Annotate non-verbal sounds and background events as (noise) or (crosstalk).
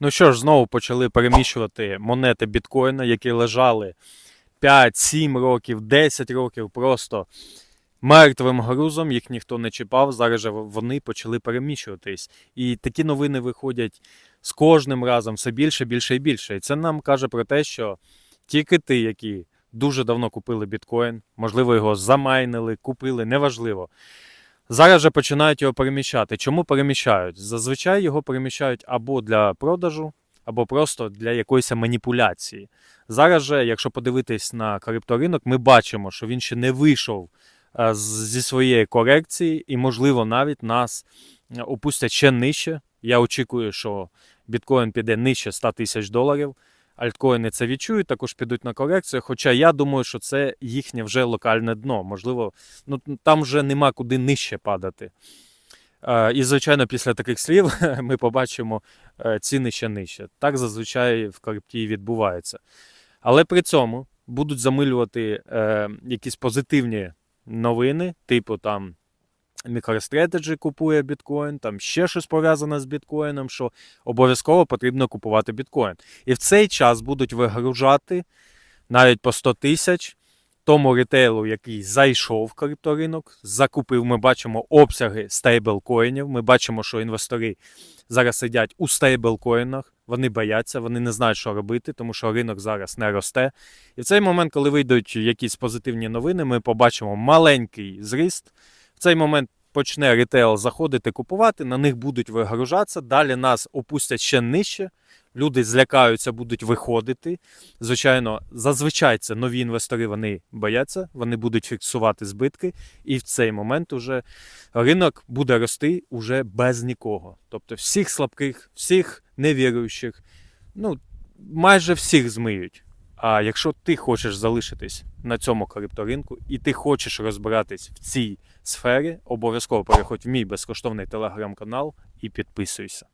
Ну що ж, знову почали переміщувати монети біткоїна, які лежали 5, 7 років, 10 років просто мертвим грузом, їх ніхто не чіпав. Зараз же вони почали переміщуватись. І такі новини виходять з кожним разом все більше, більше і більше. І це нам каже про те, що ті кити, які дуже давно купили біткоін, можливо, його замайнили, купили, неважливо. Зараз же починають його переміщати. Чому переміщають? Зазвичай його переміщають або для продажу, або просто для якоїсь маніпуляції. Зараз же, якщо подивитись на крипторинок, ми бачимо, що він ще не вийшов е, зі своєї корекції, і, можливо, навіть нас е, опустять ще нижче. Я очікую, що біткоін піде нижче 100 тисяч доларів. Альткоїни це відчують, також підуть на корекцію. Хоча я думаю, що це їхнє вже локальне дно. Можливо, ну там вже нема куди нижче падати. Е, І, звичайно, після таких слів (laughs) ми побачимо е, ціни ще нижче. Так зазвичай в крипті відбувається. Але при цьому будуть замилювати е, якісь позитивні новини, типу там MicroStrategy купує біткоін, там ще щось пов'язане з біткоїном, що обов'язково потрібно купувати біткоін. І в цей час будуть вигружати навіть по 100 тисяч тому ретейлу, який зайшов в крипторинок, закупив. Ми бачимо обсяги стейблкоїнів. Ми бачимо, що інвестори зараз сидять у стейблкоїнах. Вони бояться, вони не знають, що робити, тому що ринок зараз не росте. І в цей момент, коли вийдуть якісь позитивні новини, ми побачимо маленький зріст. В цей момент почне ретейл заходити купувати, на них будуть вигружатися. Далі нас опустять ще нижче. Люди злякаються, будуть виходити. Звичайно, зазвичай це нові інвестори вони бояться, вони будуть фіксувати збитки, і в цей момент уже ринок буде рости уже без нікого. Тобто всіх слабких, всіх невіруючих, ну майже всіх змиють. А якщо ти хочеш залишитись на цьому крипторинку і ти хочеш розбиратись в цій сфері, обов'язково переходь в мій безкоштовний телеграм-канал і підписуйся.